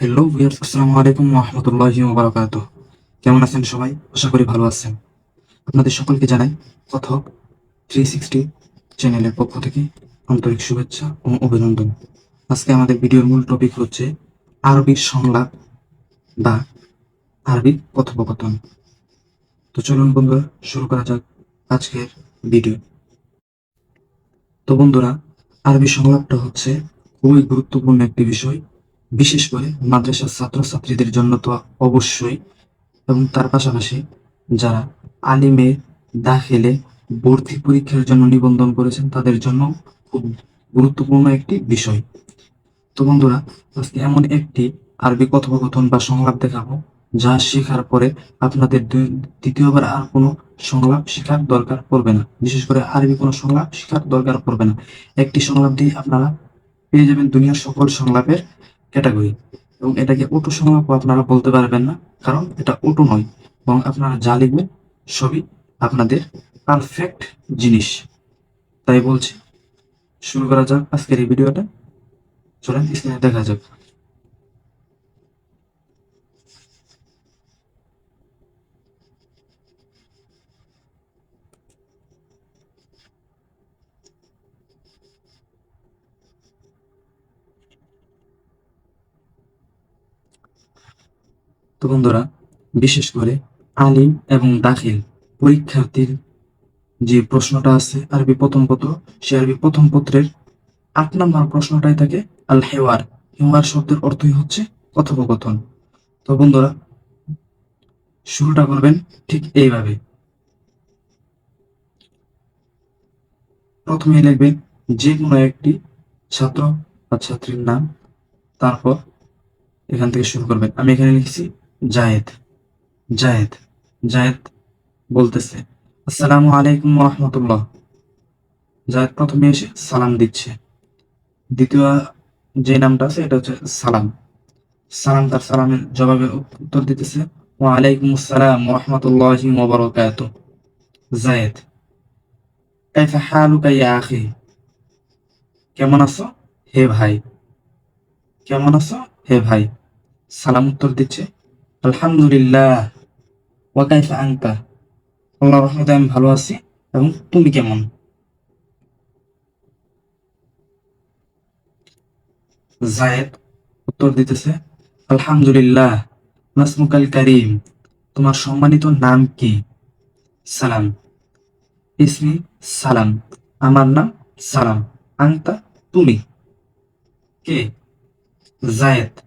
Hello viewers আসসালামু আলাইকুম রহমতুল্লাহি ওবারাকাতু কেমন আছেন সবাই? আশা করি ভালো আছেন। আপনাদের সকলকে জানাই কথক থ্রি সিক্সটি চ্যানেলের পক্ষ থেকে আন্তরিক শুভেচ্ছা ও অভিনন্দন। আজকে আমাদের ভিডিওর মূল টপিক হচ্ছে আরবি সংলাপ বা আরবি কথোপকথন। তো চলুন বন্ধুরা, শুরু করা যাক আজকের ভিডিও। তো বন্ধুরা, আরবি সংলাপটা হচ্ছে খুবই গুরুত্বপূর্ণ একটি বিষয় বিশেষ করে মাদ্রাসার ছাত্রছাত্রীদের জন্য তো অবশ্যই এবং তার পাশাপাশি যারা আলিমে দাখিলে ভর্তি পরীক্ষার জন্য নিবন্ধন করেছেন, তাদের জন্য খুব গুরুত্বপূর্ণ একটি বিষয়। তো বন্ধুরা, আজকে এমন একটি আরবি কথোপকথন বা সংলাপ দেখাবো, যা শেখার পরে আপনাদের দ্বিতীয়বার আর কোনো সংলাপ শেখার দরকার পড়বে না। বিশেষ করে আরবি কোনো সংলাপ শেখার দরকার পড়বে না। একটি সংলাপ দিয়ে আপনারা পেয়ে যাবেন দুনিয়ার সকল সংলাপের ক্যাটাগরি। এবং এটাকে উটু সংলাপ আপনারা বলতে পারবেন না, কারণ এটা উটু নয় এবং আপনারা যা লিখবেন সবই আপনাদের পারফেক্ট জিনিস। তাই বলছি, শুরু করা যাক আজকের এই ভিডিওটা। চলেন, স্ক্রিনে দেখা যাক। তো বন্ধুরা, বিশেষ করে আলিম এবং দাখিল পরীক্ষার্থীর যে প্রশ্নটা আছে আরবি প্রথম পত্র, সে আরবি প্রথম পত্রের আট নম্বর প্রশ্নটাই থাকে আল হেওয়ার হেওয়ার শব্দের অর্থই হচ্ছে কথোপকথন। তো বন্ধুরা, শুরুটা করবেন ঠিক এইভাবে। প্রথমে লিখবেন যে কোনো একটি ছাত্র বা ছাত্রীর নাম, তারপর এখান থেকে শুরু করবেন। আমি এখানে লিখছি জায়েদ জায়েদ জায়েদ বলতেছে, আসসালামু আলাইকুম রহমতুল্লাহ। জায়েদ প্রথমে এসে সালাম দিচ্ছে। দ্বিতীয় যে নামটা আছে, এটা হচ্ছে সালাম। সালাম তার সালামের জবাবে উত্তর দিতেছে, ওয়া আলাইকুম আসসালাম রহমতুল্লাহি ওয়া বারাকাতুহু। জায়েদ, কাইফা হালুকা ইয়া আখি? কেমন আছো? হে ভাই। কেমন আছো? হে ভাই। সালাম উত্তর দিচ্ছে আলহামদুলিল্লাহ। আনতা? আল্লাহর রহমতে আমি ভালো আছি। এবং তুমি কেমন? জায়েদ উত্তর দিতেছে, আলহামদুলিল্লাহ, নাসমুকাল কারিম। তোমার সম্মানিত নাম কি? সালাম। ইসমি সালাম। আমার নাম সালাম। আংতা তুমি? কে? জায়েদ।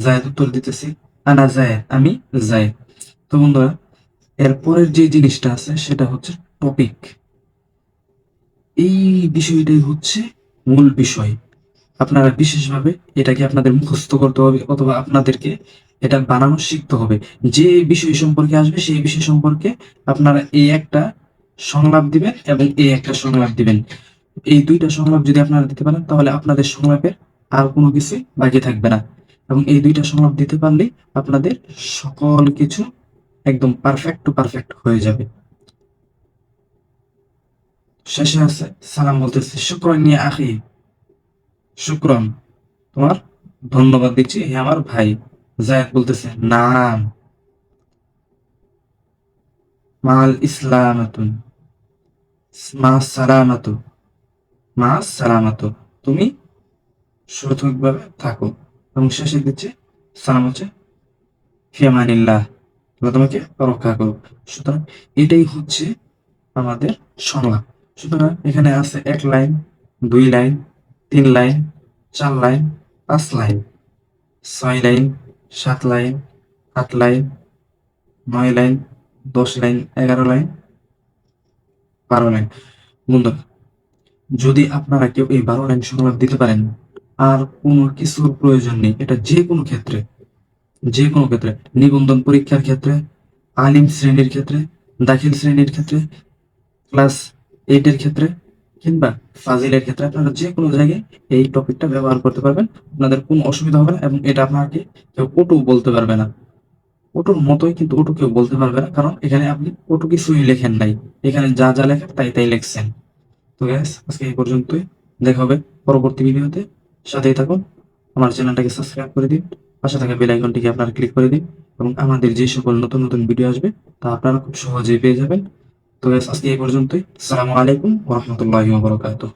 জায়েদ উত্তর দিতেছি আনা যায়, আমি যাই। তো বন্ধুরা এরপরের যে জিনিসটা আছে, সেটা হচ্ছে টপিক এই বিষয়টাই হচ্ছে মূল বিষয়। আপনারা বিশেষভাবে এটাকে আপনাদের মুখস্থ করতে হবে, অথবা আপনাদেরকে এটা বানানো শিখতে হবে। যে বিষয় সম্পর্কে আসবে, সেই বিষয় সম্পর্কে আপনারা এই একটা সংলাপ দিবেন এবং এই একটা সংলাপ দিবেন। এই দুইটা সংলাপ যদি আপনারা দিতে পারেন, তাহলে আপনাদের সংলাপের আর কোনো কিছু বাকি থাকবে না। এবং এই দুইটা সমাপ দিতে পারলেই আপনাদের সকল কিছু একদম পারফেক্ট টু পারফেক্ট হয়ে যাবে। শেষে আছে, সালাম বলতেছে, শুক্রন নিয়ে আখি। শুক্রন, তোমার ধন্যবাদ দিচ্ছি, হে আমার ভাই। জায়দ বলতেছে, নাম। মাল ইসলামাতুন। মা সালামাতু। মা সালামাতু। তুমি সঠিকভাবে থাকো। এবং শেষে দিচ্ছে সালাম হচ্ছে ফিয়ামানিল্লাহ আল্লাহ তোমাকে রক্ষা করো। সুতরাং এটাই হচ্ছে আমাদের সংলাপ। সুতরাং এখানে আছে এক লাইন, দুই লাইন, তিন লাইন, চার লাইন, পাঁচ লাইন, ছয় লাইন, সাত লাইন, আট লাইন, নয় লাইন, দশ লাইন, এগারো লাইন, বারো লাইন। বন্ধুরা, যদি আপনারা কেউ এই বারো লাইন সংলাপ দিতে পারেন আর কোনো কিছুর প্রয়োজন নেই। এটা যে কোনো ক্ষেত্রে যে কোনো ক্ষেত্রে। নিবন্ধন পরীক্ষার ক্ষেত্রে, আলিম শ্রেণির ক্ষেত্রে, দাখিল শ্রেণির ক্ষেত্রে, ক্লাস এইটের ক্ষেত্রে, কিংবা ফাজিলের ক্ষেত্রে আপনারা যে কোনো জায়গায় এই টপিকটা ব্যবহার করতে পারবেন। আপনাদের কোনো অসুবিধা হবে না এবং এটা আপনাকে কেউ ওটু বলতে পারবে না। ওটুর মতোই কিন্তু ওটু কেউ বলতে পারবে না, কারণ এখানে আপনি ওটু কিছুই লেখেন নাই। এখানে যা যা লেখেন তাই তাই লিখছেন। তো গ্যাস আজকে এই পর্যন্তই। দেখা হবে পরবর্তী ভিডিওতে সাথেই থাকুন। আমার চ্যানেলটাকে সাবস্ক্রাইব করে দিন। পাশে থাকা বেল আইকনটিকে আপনারা ক্লিক করে দিন এবং আমাদের যে সকল নতুন নতুন ভিডিও আসবে তা আপনারা খুব সহজেই পেয়ে যাবেন। তো আজকে এই পর্যন্তই। আসসালামু আলাইকুম ওরহমতুল্লাহ ওবরাকাতুহ